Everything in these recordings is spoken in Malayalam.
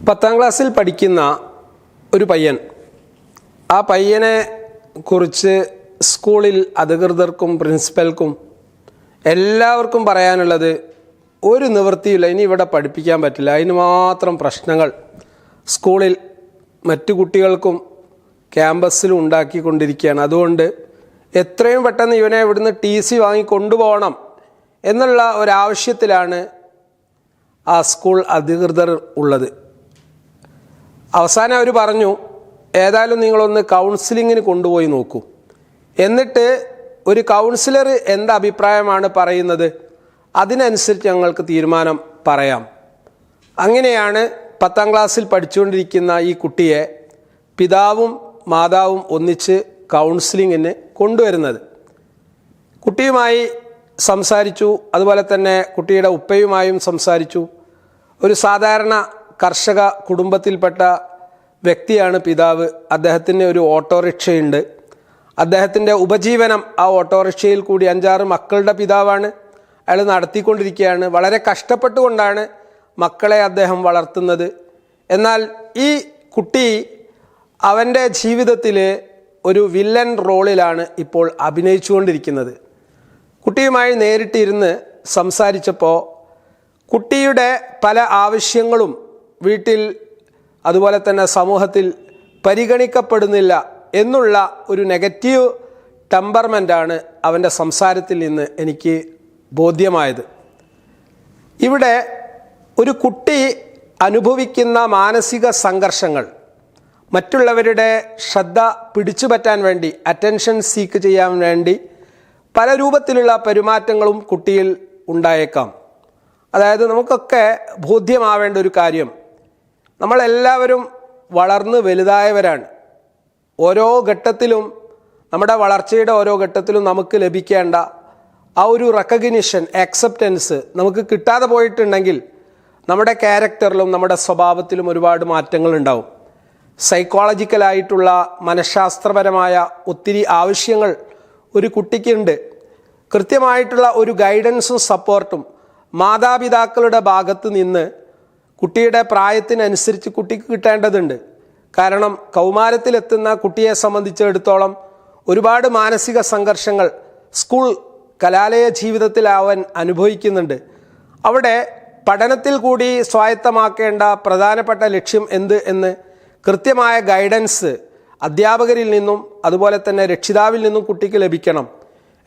പത്താം ക്ലാസ്സിൽ പഠിക്കുന്ന ഒരു പയ്യൻ. ആ പയ്യനെ കുറിച്ച് സ്കൂളിൽ അധികൃതർക്കും പ്രിൻസിപ്പൽക്കും എല്ലാവർക്കും പറയാനുള്ളത് ഒരു നിവൃത്തിയില്ല. ഇനി ഇവിടെ പഠിപ്പിക്കാൻ പറ്റില്ല. അതിന് മാത്രം പ്രശ്നങ്ങൾ സ്കൂളിൽ മറ്റു കുട്ടികൾക്കും ക്യാമ്പസിലും ഉണ്ടാക്കിക്കൊണ്ടിരിക്കുകയാണ്. അതുകൊണ്ട് എത്രയും പെട്ടെന്ന് ഇവനെ ഇവിടുന്ന് ടി സി വാങ്ങി കൊണ്ടുപോകണം എന്നുള്ള ഒരാവശ്യത്തിലാണ് ആ സ്കൂൾ അധികൃതർ ഉള്ളത്. അവസാനം അവർ പറഞ്ഞു ഏതായാലും നിങ്ങളൊന്ന് കൗൺസിലിങ്ങിന് കൊണ്ടുപോയി നോക്കൂ. എന്നിട്ട് ഒരു കൗൺസിലർ എന്ത് അഭിപ്രായമാണ് പറയുന്നത്? അതിനനുസരിച്ച് ഞങ്ങൾക്ക് തീരുമാനം പറയാം. അങ്ങനെയാണ് പത്താം ക്ലാസ്സിൽ പഠിച്ചുകൊണ്ടിരിക്കുന്ന ഈ കുട്ടിയെ പിതാവും മാതാവും ഒന്നിച്ച് കൗൺസിലിങ്ങിന് കൊണ്ടുവരുന്നത്. കുട്ടിയുമായി സംസാരിച്ചു അതുപോലെ തന്നെ കുട്ടിയുടെ ഉപ്പയുമായും സംസാരിച്ചു. ഒരു സാധാരണ കർഷക കുടുംബത്തിൽപ്പെട്ട വ്യക്തിയാണ് പിതാവ്. അദ്ദേഹത്തിന് ഒരു ഓട്ടോറിക്ഷയുണ്ട്. അദ്ദേഹത്തിന്റെ ഉപജീവനം ആ ഓട്ടോറിക്ഷയിൽ കൂടി അഞ്ചാറ് മക്കളുടെ പിതാവാണ്. അയാൾ നടത്തിക്കൊണ്ടിരിക്കുകയാണ്. വളരെ കഷ്ടപ്പെട്ടുകൊണ്ടാണ് മക്കളെ അദ്ദേഹം വളർത്തുന്നത്. എന്നാൽ ഈ കുട്ടി അവന്റെ ജീവിതത്തിൽ ഒരു വില്ലൻ റോളിലാണ് ഇപ്പോൾ അഭിനയിച്ചുകൊണ്ടിരിക്കുന്നത്. കുട്ടിയുമായി നേരിട്ടിരുന്ന് സംസാരിച്ചപ്പോൾ കുട്ടിയുടെ പല ആവശ്യങ്ങളും വീട്ടിൽ അതുപോലെ തന്നെ സമൂഹത്തിൽ പരിഗണിക്കപ്പെടുന്നില്ല എന്നുള്ള ഒരു നെഗറ്റീവ് ടെമ്പർമെന്റാണ് അവന്റെ സംസാരത്തിൽ നിന്ന് എനിക്ക് ബോധ്യമായത്. ഇവിടെ ഒരു കുട്ടി അനുഭവിക്കുന്ന മാനസിക സംഘർഷങ്ങൾ മറ്റുള്ളവരുടെ ശ്രദ്ധ പിടിച്ചു പറ്റാൻ വേണ്ടി അറ്റൻഷൻ സീക്ക് ചെയ്യാൻ വേണ്ടി പല രൂപത്തിലുള്ള പെരുമാറ്റങ്ങളും കുട്ടിയിൽ ഉണ്ടായേക്കാം. അതായത് നമുക്കൊക്കെ ബോധ്യമാവേണ്ട ഒരു കാര്യം നമ്മളെല്ലാവരും വളർന്ന് വലുതായവരാണ്. ഓരോ ഘട്ടത്തിലും നമ്മുടെ വളർച്ചയുടെ ഓരോ ഘട്ടത്തിലും നമുക്ക് ലഭിക്കേണ്ട ആ ഒരു റെക്കഗ്നിഷൻ ആക്സെപ്റ്റൻസ് നമുക്ക് കിട്ടാതെ പോയിട്ടുണ്ടെങ്കിൽ നമ്മുടെ ക്യാരക്ടറിലും നമ്മുടെ സ്വഭാവത്തിലും ഒരുപാട് മാറ്റങ്ങൾ ഉണ്ടാവും. സൈക്കോളജിക്കലായിട്ടുള്ള മനഃശാസ്ത്രപരമായ ഒത്തിരി ആവശ്യങ്ങൾ ഒരു കുട്ടിക്കുണ്ട്. കൃത്യമായിട്ടുള്ള ഒരു ഗൈഡൻസും സപ്പോർട്ടും മാതാപിതാക്കളുടെ ഭാഗത്ത് നിന്ന് കുട്ടിയുടെ പ്രായത്തിനനുസരിച്ച് കുട്ടിക്ക് കിട്ടേണ്ടതുണ്ട്. കാരണം കൗമാരത്തിലെത്തുന്ന കുട്ടിയെ സംബന്ധിച്ചിടത്തോളം ഒരുപാട് മാനസിക സംഘർഷങ്ങൾ സ്കൂൾ കലാലയ ജീവിതത്തിൽ അവൻ അനുഭവിക്കുന്നുണ്ട്. അവിടെ പഠനത്തിൽ കൂടി സ്വായത്തമാക്കേണ്ട പ്രധാനപ്പെട്ട ലക്ഷ്യം എന്ത് എന്ന് കൃത്യമായ ഗൈഡൻസ് അധ്യാപകരിൽ നിന്നും അതുപോലെ തന്നെ രക്ഷിതാവിൽ നിന്നും കുട്ടിക്ക് ലഭിക്കണം.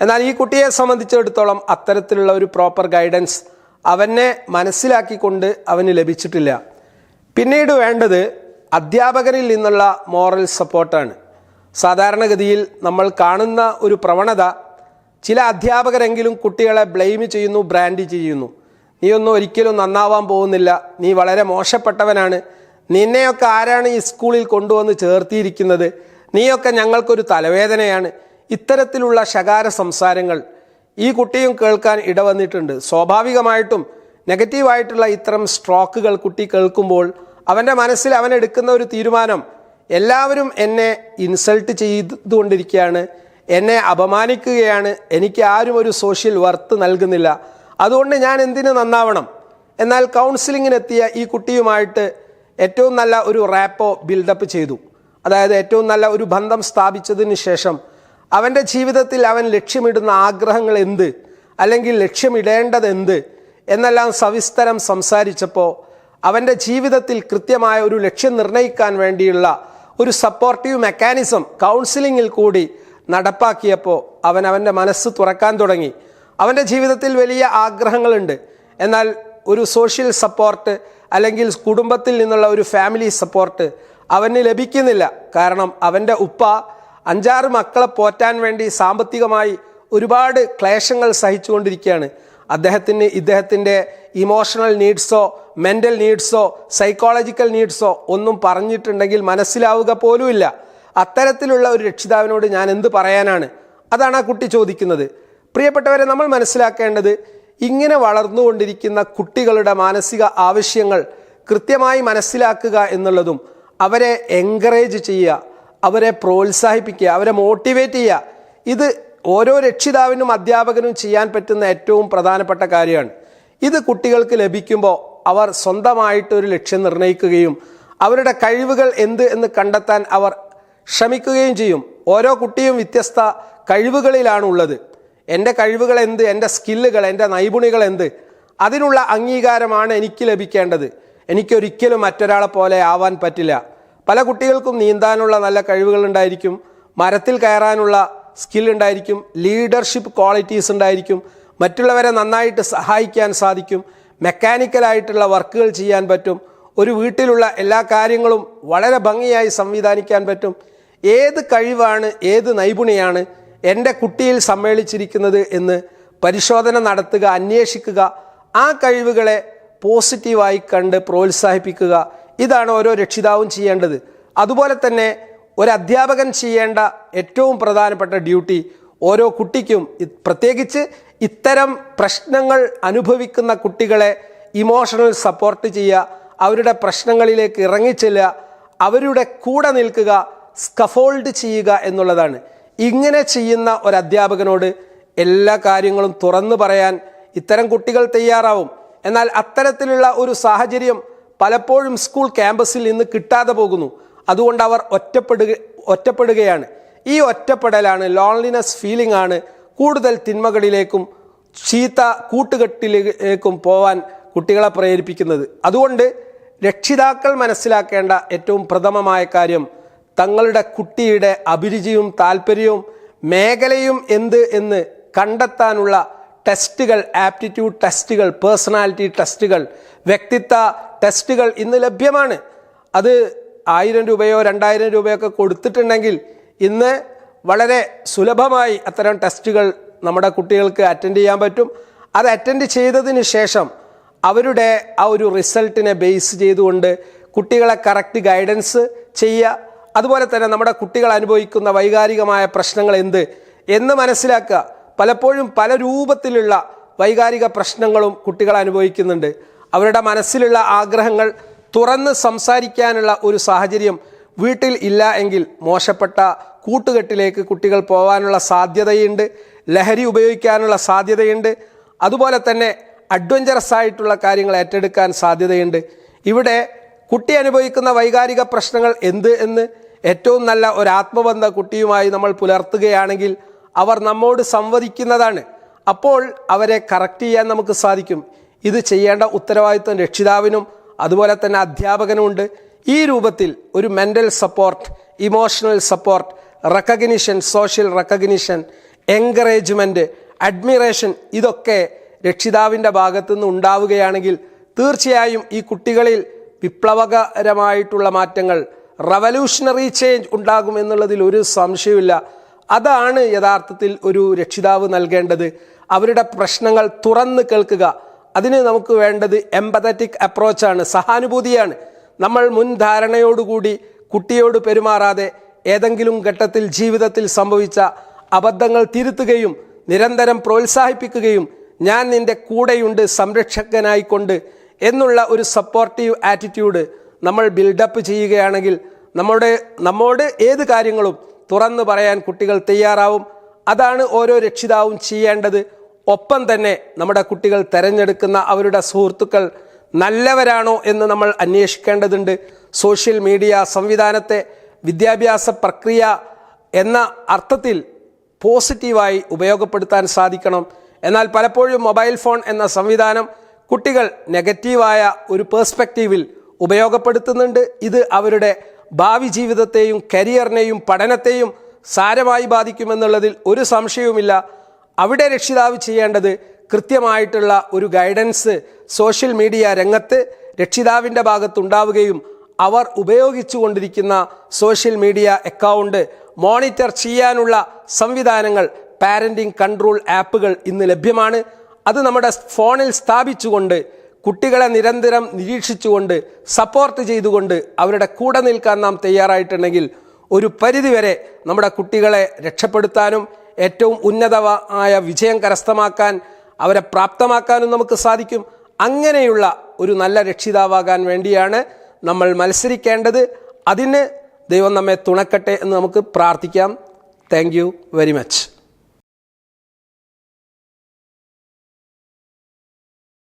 എന്നാൽ ഈ കുട്ടിയെ സംബന്ധിച്ചിടത്തോളം അത്തരത്തിലുള്ള ഒരു പ്രോപ്പർ ഗൈഡൻസ് അവനെ മനസ്സിലാക്കിക്കൊണ്ട് അവന് ലഭിച്ചിട്ടില്ല. പിന്നീട് വേണ്ടത് അധ്യാപകരിൽ നിന്നുള്ള മോറൽ സപ്പോർട്ടാണ് സാധാരണഗതിയിൽ നമ്മൾ കാണുന്ന ഒരു പ്രവണത ചില അധ്യാപകരെങ്കിലും കുട്ടികളെ ബ്ലെയിം ചെയ്യുന്നു ബ്രാൻഡ് ചെയ്യുന്നു. നീ ഒന്നും ഒരിക്കലും നന്നാവാൻ പോകുന്നില്ല. നീ വളരെ മോശപ്പെട്ടവനാണ്. നിന്നെയൊക്കെ ആരാണ് ഈ സ്കൂളിൽ കൊണ്ടുവന്ന് ചേർത്തിയിരിക്കുന്നത്? നീയൊക്കെ ഞങ്ങൾക്കൊരു തലവേദനയാണ്. ഇത്തരത്തിലുള്ള ശകാര സംസാരങ്ങൾ ഈ കുട്ടിയും കേൾക്കാൻ ഇടവന്നിട്ടുണ്ട്. സ്വാഭാവികമായിട്ടും നെഗറ്റീവായിട്ടുള്ള ഇത്തരം സ്ട്രോക്കുകൾ കുട്ടി കേൾക്കുമ്പോൾ അവന്റെ മനസ്സിൽ അവൻ എടുക്കുന്ന ഒരു തീരുമാനം എല്ലാവരും എന്നെ ഇൻസൾട്ട് ചെയ്തുകൊണ്ടിരിക്കുകയാണ് എന്നെ അപമാനിക്കുകയാണ് എനിക്ക് ആരും ഒരു സോഷ്യൽ വർത്ത് നൽകുന്നില്ല. അതുകൊണ്ട് ഞാൻ എന്തിനു നന്നാവണം? എന്നാൽ കൗൺസിലിങ്ങിനെത്തിയ ഈ കുട്ടിയുമായിട്ട് ഏറ്റവും നല്ല ഒരു റാപ്പോ ബിൽഡപ്പ് ചെയ്തു. അതായത് ഏറ്റവും നല്ല ഒരു ബന്ധം സ്ഥാപിച്ചതിന് ശേഷം അവന്റെ ജീവിതത്തിൽ അവൻ ലക്ഷ്യമിടുന്ന ആഗ്രഹങ്ങൾ എന്ത്? അല്ലെങ്കിൽ ലക്ഷ്യമിടേണ്ടത് എന്ത്? എന്നെല്ലാം സവിസ്തരം സംസാരിച്ചപ്പോൾ അവന്റെ ജീവിതത്തിൽ കൃത്യമായ ഒരു ലക്ഷ്യം നിർണയിക്കാൻ വേണ്ടിയുള്ള ഒരു സപ്പോർട്ടീവ് മെക്കാനിസം കൗൺസിലിങ്ങിൽ കൂടി നടപ്പാക്കിയപ്പോൾ അവൻ അവന്റെ മനസ്സ് തുറക്കാൻ തുടങ്ങി. അവന്റെ ജീവിതത്തിൽ വലിയ ആഗ്രഹങ്ങളുണ്ട്. എന്നാൽ ഒരു സോഷ്യൽ സപ്പോർട്ട് അല്ലെങ്കിൽ കുടുംബത്തിൽ നിന്നുള്ള ഒരു ഫാമിലി സപ്പോർട്ട് അവന് ലഭിക്കുന്നില്ല. കാരണം അവന്റെ ഉപ്പ അഞ്ചാറ് മക്കളെ പോറ്റാൻ വേണ്ടി സാമ്പത്തികമായി ഒരുപാട് ക്ലേശങ്ങൾ സഹിച്ചുകൊണ്ടിരിക്കുകയാണ്. അദ്ദേഹത്തിന് ഇദ്ദേഹത്തിന്റെ ഇമോഷണൽ നീഡ്സോ മെന്റൽ നീഡ്സോ സൈക്കോളജിക്കൽ നീഡ്സോ ഒന്നും പറഞ്ഞിട്ടുണ്ടെങ്കിൽ മനസ്സിലാവുക പോലുമില്ല അത്തരത്തിലുള്ള ഒരു രക്ഷിതാവിനോട് ഞാൻ എന്ത് പറയാനാണ്? അതാണ് ആ കുട്ടി ചോദിക്കുന്നത്. പ്രിയപ്പെട്ടവരെ നമ്മൾ മനസ്സിലാക്കേണ്ടത് ഇങ്ങനെ വളർന്നുകൊണ്ടിരിക്കുന്ന കുട്ടികളുടെ മാനസിക ആവശ്യങ്ങൾ കൃത്യമായി മനസ്സിലാക്കുക എന്നുള്ളതും അവരെ എൻകറേജ് ചെയ്യുക അവരെ പ്രോത്സാഹിപ്പിക്കുക അവരെ മോട്ടിവേറ്റ് ചെയ്യുക. ഇത് ഓരോ രക്ഷിതാവിനും അധ്യാപകനും ചെയ്യാൻ പറ്റുന്ന ഏറ്റവും പ്രധാനപ്പെട്ട കാര്യമാണ്. ഇത് കുട്ടികൾക്ക് ലഭിക്കുമ്പോൾ അവർ സ്വന്തമായിട്ടൊരു ലക്ഷ്യം നിർണയിക്കുകയും അവരുടെ കഴിവുകൾ എന്ത് എന്ന് കണ്ടെത്താൻ അവർ ശ്രമിക്കുകയും ചെയ്യും. ഓരോ കുട്ടിയും വ്യത്യസ്ത കഴിവുകളിലാണ് ഉള്ളത് എന്റെ കഴിവുകൾ എന്ത്? എന്റെ സ്കില്ലുകൾ എന്റെ നൈപുണികൾ എന്ത്? അതിനുള്ള അംഗീകാരമാണ് എനിക്ക് ലഭിക്കേണ്ടത്. എനിക്കൊരിക്കലും മറ്റൊരാളെ പോലെ ആവാൻ പറ്റില്ല. പല കുട്ടികൾക്കും നീന്താനുള്ള നല്ല കഴിവുകൾ ഉണ്ടായിരിക്കും. മരത്തിൽ കയറാനുള്ള സ്കിൽ ഉണ്ടായിരിക്കും. ലീഡർഷിപ്പ് ക്വാളിറ്റീസ് ഉണ്ടായിരിക്കും. മറ്റുള്ളവരെ നന്നായിട്ട് സഹായിക്കാൻ സാധിക്കും. മെക്കാനിക്കലായിട്ടുള്ള വർക്കുകൾ ചെയ്യാൻ പറ്റും. ഒരു വീട്ടിലുള്ള എല്ലാ കാര്യങ്ങളും വളരെ ഭംഗിയായി സംവിധാനിക്കാൻ പറ്റും. ഏത് കഴിവാണ് ഏത് നൈപുണിയാണ് എന്റെ കുട്ടിയിൽ സമ്മേളിച്ചിരിക്കുന്നത് എന്ന് പരിശോധന നടത്തുക അന്വേഷിക്കുക. ആ കഴിവുകളെ പോസിറ്റീവായി കണ്ട് പ്രോത്സാഹിപ്പിക്കുക. ഇതാണ് ഓരോ രക്ഷിതാവും ചെയ്യേണ്ടത്. അതുപോലെ തന്നെ ഒരു അധ്യാപകൻ ചെയ്യേണ്ട ഏറ്റവും പ്രധാനപ്പെട്ട ഡ്യൂട്ടി ഓരോ കുട്ടിക്കും പ്രത്യേകിച്ച് ഇത്തരം പ്രശ്നങ്ങൾ അനുഭവിക്കുന്ന കുട്ടികളെ ഇമോഷണൽ സപ്പോർട്ട് ചെയ്യുക അവരുടെ പ്രശ്നങ്ങളിലേക്ക് ഇറങ്ങിച്ചെല്ലുക അവരുടെ കൂടെ നിൽക്കുക സ്കഫോൾഡ് ചെയ്യുക എന്നുള്ളതാണ്. ഇങ്ങനെ ചെയ്യുന്ന ഒരു അധ്യാപകനോട് എല്ലാ കാര്യങ്ങളും തുറന്നു പറയാൻ ഇത്തരം കുട്ടികൾ തയ്യാറാവും. എന്നാൽ അത്തരത്തിലുള്ള ഒരു സാഹചര്യം പലപ്പോഴും സ്കൂൾ ക്യാമ്പസിൽ നിന്ന് കിട്ടാതെ പോകുന്നു. അതുകൊണ്ട് അവർ ഒറ്റപ്പെടുക ഒറ്റപ്പെടുകയാണ്. ഈ ഒറ്റപ്പെടലാണ് ലോൺലിനെസ് ഫീലിംഗ് ആണ് കൂടുതൽ തിന്മകളിലേക്കും ചീത്ത കൂട്ടുകെട്ടിലേക്കും പോവാൻ കുട്ടികളെ പ്രേരിപ്പിക്കുന്നത്. അതുകൊണ്ട് രക്ഷിതാക്കൾ മനസ്സിലാക്കേണ്ട ഏറ്റവും പ്രഥമമായ കാര്യം തങ്ങളുടെ കുട്ടിയുടെ അഭിരുചിയും താല്പര്യവും മേഖലയും എന്ത് എന്ന് കണ്ടെത്താനുള്ള ടെസ്റ്റുകൾ ആപ്റ്റിറ്റ്യൂഡ് ടെസ്റ്റുകൾ പേഴ്സണാലിറ്റി ടെസ്റ്റുകൾ വ്യക്തിത്വ ടെസ്റ്റുകൾ ഇന്ന് ലഭ്യമാണ്. അത് ആയിരം രൂപയോ രണ്ടായിരം രൂപയോ ഒക്കെ കൊടുത്തിട്ടുണ്ടെങ്കിൽ ഇന്ന് വളരെ സുലഭമായി അത്തരം ടെസ്റ്റുകൾ നമ്മുടെ കുട്ടികൾക്ക് അറ്റൻഡ് ചെയ്യാൻ പറ്റും. അത് അറ്റൻഡ് ചെയ്തതിന് ശേഷം അവരുടെ ആ ഒരു റിസൾട്ടിനെ ബേസ് ചെയ്തുകൊണ്ട് കുട്ടികളെ കറക്റ്റ് ഗൈഡൻസ് ചെയ്യുക. അതുപോലെ തന്നെ നമ്മുടെ കുട്ടികൾ അനുഭവിക്കുന്ന വൈകാരികമായ പ്രശ്നങ്ങൾ എന്ത് എന്ന് മനസ്സിലാക്കുക. പലപ്പോഴും പല രൂപത്തിലുള്ള വൈകാരിക പ്രശ്നങ്ങളും കുട്ടികൾ അനുഭവിക്കുന്നുണ്ട്. അവരുടെ മനസ്സിലുള്ള ആഗ്രഹങ്ങൾ തുറന്ന് സംസാരിക്കാനുള്ള ഒരു സാഹചര്യം വീട്ടിൽ ഇല്ല എങ്കിൽ മോശപ്പെട്ട കൂട്ടുകെട്ടിലേക്ക് കുട്ടികൾ പോകാനുള്ള സാധ്യതയുണ്ട് ലഹരി ഉപയോഗിക്കാനുള്ള സാധ്യതയുണ്ട് അതുപോലെ തന്നെ അഡ്വഞ്ചറസ് ആയിട്ടുള്ള കാര്യങ്ങൾ ഏറ്റെടുക്കാൻ സാധ്യതയുണ്ട്. ഇവിടെ കുട്ടി അനുഭവിക്കുന്ന വൈകാരിക പ്രശ്നങ്ങൾ എന്ത് എന്ന് ഏറ്റവും നല്ല ഒരു ആത്മബന്ധ കുട്ടിയുമായി നമ്മൾ പുലർത്തുകയാണെങ്കിൽ അവർ നമ്മോട് സംവദിക്കുന്നതാണ്. അപ്പോൾ അവരെ കറക്റ്റ് ചെയ്യാൻ നമുക്ക് സാധിക്കും. ഇത് ചെയ്യേണ്ട ഉത്തരവാദിത്വം രക്ഷിതാവിനും അതുപോലെ തന്നെ അധ്യാപകനുമുണ്ട്. ഈ രൂപത്തിൽ ഒരു mental support emotional support recognition social recognition encouragement admiration ഇതൊക്കെ രക്ഷിതാവിന്റെ ഭാഗത്തു നിന്ന് ഉണ്ടാവുകയാണെങ്കിൽ തീർച്ചയായും ഈ കുട്ടികളിൽ വിപ്ലവകരമായിട്ടുള്ള മാറ്റങ്ങൾ റവല്യൂഷണറി ചേഞ്ച് ഉണ്ടാകും എന്നുള്ളതിൽ ഒരു സംശയമില്ല അതാണ് യഥാർത്ഥത്തിൽ ഒരു രക്ഷിതാവ് നൽകേണ്ടത്. അവരുടെ പ്രശ്നങ്ങൾ തുറന്ന് കേൾക്കുക. അതിന് നമുക്ക് വേണ്ടത് എംപതറ്റിക് അപ്രോച്ചാണ് സഹാനുഭൂതിയാണ്. നമ്മൾ മുൻധാരണയോടുകൂടി കുട്ടിയോട് പെരുമാറാതെ ഏതെങ്കിലും ഘട്ടത്തിൽ ജീവിതത്തിൽ സംഭവിച്ച അബദ്ധങ്ങൾ തിരുത്തുകയും നിരന്തരം പ്രോത്സാഹിപ്പിക്കുകയും ഞാൻ നിന്റെ കൂടെയുണ്ട് സംരക്ഷകനായിക്കൊണ്ട് എന്നുള്ള ഒരു സപ്പോർട്ടീവ് ആറ്റിറ്റ്യൂഡ് നമ്മൾ ബിൽഡപ്പ് ചെയ്യുകയാണെങ്കിൽ നമ്മുടെ നമ്മോട് ഏത് കാര്യങ്ങളും തുറന്നു പറയാൻ കുട്ടികൾ തയ്യാറാവും. അതാണ് ഓരോ രക്ഷിതാവും ചെയ്യേണ്ടത്. ഒപ്പം തന്നെ നമ്മുടെ കുട്ടികൾ തിരഞ്ഞെടുക്കുന്ന അവരുടെ സുഹൃത്തുക്കൾ നല്ലവരാണോ എന്ന് നമ്മൾ അന്വേഷിക്കേണ്ടതുണ്ട്. സോഷ്യൽ മീഡിയ സംവിധാനത്തെ വിദ്യാഭ്യാസ പ്രക്രിയ എന്ന അർത്ഥത്തിൽ പോസിറ്റീവായി ഉപയോഗപ്പെടുത്താൻ സാധിക്കണം. എന്നാൽ പലപ്പോഴും മൊബൈൽ ഫോൺ എന്ന സംവിധാനം കുട്ടികൾ നെഗറ്റീവായ ഒരു പേഴ്സ്പെക്റ്റീവിൽ ഉപയോഗപ്പെടുത്തുന്നുണ്ട്. ഇത് അവരുടെ ഭാവി ജീവിതത്തെയും കരിയറിനെയും പഠനത്തെയും സാരമായി ബാധിക്കുമെന്നുള്ളതിൽ ഒരു സംശയവുമില്ല. അവിടെ രക്ഷിതാവ് ചെയ്യേണ്ടത് കൃത്യമായിട്ടുള്ള ഒരു ഗൈഡൻസ് സോഷ്യൽ മീഡിയ രംഗത്ത് രക്ഷിതാവിന്റെ ഭാഗത്തുണ്ടാവുകയും അവർ ഉപയോഗിച്ചു കൊണ്ടിരിക്കുന്ന സോഷ്യൽ മീഡിയ അക്കൗണ്ട് മോണിറ്റർ ചെയ്യാനുള്ള സംവിധാനങ്ങൾ പാരന്റിംഗ് കൺട്രോൾ ആപ്പുകൾ ഇന്ന് ലഭ്യമാണ്. അത് നമ്മുടെ ഫോണിൽ സ്ഥാപിച്ചുകൊണ്ട് കുട്ടികളെ നിരന്തരം നിരീക്ഷിച്ചുകൊണ്ട് സപ്പോർട്ട് ചെയ്തുകൊണ്ട് അവരുടെ കൂടെ നിൽക്കാൻ നാം തയ്യാറായിട്ടുണ്ടെങ്കിൽ ഒരു പരിധിവരെ നമ്മുടെ കുട്ടികളെ രക്ഷപ്പെടുത്താനും ഏറ്റവും ഉന്നതമായ വിജയം കരസ്ഥമാക്കാൻ അവരെ പ്രാപ്തമാക്കാനും നമുക്ക് സാധിക്കും. അങ്ങനെയുള്ള ഒരു നല്ല രക്ഷിതാവാകാൻ വേണ്ടിയാണ് നമ്മൾ മത്സരിക്കേണ്ടത്. അതിന് ദൈവം നമ്മെ തുണക്കട്ടെ എന്ന് നമുക്ക് പ്രാർത്ഥിക്കാം. Thank very much